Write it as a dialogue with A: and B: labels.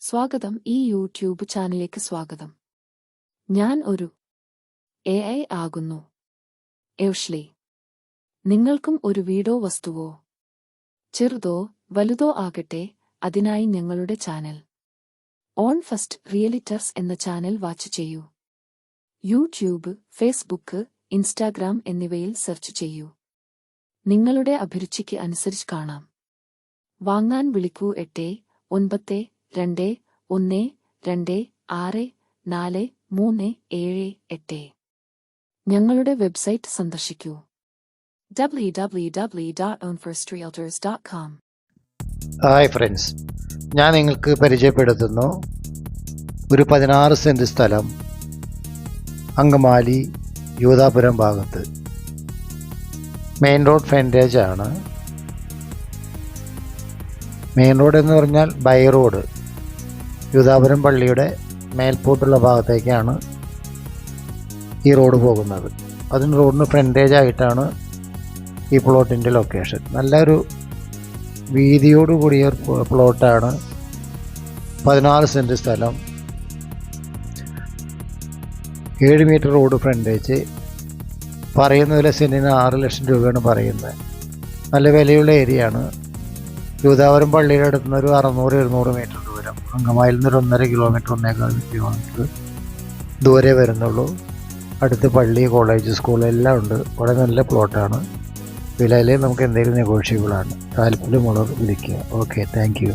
A: സ്വാഗതം ഈ യൂട്യൂബ് ചാനലിലേക്ക് സ്വാഗതം. ഞാൻ ഒരു എ ഐ ആകുന്നു. എവ്ഷ്ലി നിങ്ങൾക്കും ഒരു വീടോ വസ്തുവോ? ചെറുതോ വലുതോ ആകട്ടെ അതിനായി ഞങ്ങളുടെ ചാനൽ. ഓൺ ഫസ്റ്റ് റിയലിറ്റർസ് എന്ന ചാനൽ വാച്ച് ചെയ്യൂ. യൂട്യൂബ് ഫേസ്ബുക്ക് ഇൻസ്റ്റാഗ്രാം എന്നിവയിൽ സെർച്ച് ചെയ്യൂ. നിങ്ങളുടെ അഭിരുചിക്ക് അനുസരിച്ച് കാണാം. വാങ്ങാൻ വിളിക്കൂ എട്ട് ഒൻപത് രണ്ട് ഒന്ന് രണ്ട് ആറ് നാല് മൂന്ന് ഏഴ് എട്ട്. ഞങ്ങളുടെ വെബ്സൈറ്റ് സന്ദർശിക്കൂ. www.ownfirstrealtors.com
B: ഹായ് ഫ്രണ്ട്സ് ഞാൻ നിങ്ങൾക്ക് പരിചയപ്പെടുത്തുന്നു. ഒരു പതിനാറ് സെന്റ് സ്ഥലം അങ്കമാലി യൂതാപുരം ഭാഗത്ത്. മെയിൻ റോഡ് ഫ്രണ്ടേജ് ആണ്. മെയിൻ റോഡ് എന്ന് പറഞ്ഞാൽ ബൈ റോഡ്. യൂതാപുരം പള്ളിയുടെ മേൽപോട്ടുള്ള ഭാഗത്തേക്കാണ് ഈ റോഡ് പോകുന്നത്. അതിന് റോഡിന് ഫ്രണ്ടേജ് ആയിട്ടാണ് ഈ പ്ലോട്ടിന്റെ ലൊക്കേഷൻ നല്ലൊരു വീതിയോടുകൂടിയ പ്ലോട്ടാണ്. പതിനാല് സെന്റ് സ്ഥലം. ഏഴ് മീറ്റർ റോഡ് ഫ്രണ്ടേജ് പറയുന്ന വില സെന്റിന് ആറ് ലക്ഷം രൂപയാണ് പറയുന്നത്. നല്ല വിലയുള്ള ഏരിയ ആണ്. യൂതാവരം പള്ളിയുടെ അടുത്ത് നിന്ന് ഒരു അറുന്നൂറ് എഴുന്നൂറ് മീറ്റർ ദൂരം. അങ്കമാലിൽ നിന്ന് ഒരു ഒന്നര കിലോമീറ്റർ ഒന്നേകാൽ കിലോമീറ്റർ ദൂരെ വരുന്നുള്ളൂ. അടുത്ത് പള്ളി കോളേജ് സ്കൂൾ എല്ലാം ഉണ്ട്. വളരെ നല്ല പ്ലോട്ടാണ് വിലയിൽ നമുക്ക് എന്തെങ്കിലും നെഗോഷ്യബിളാണ് താല്പര്യമുള്ളവർ വിളിക്കുക. Okay thank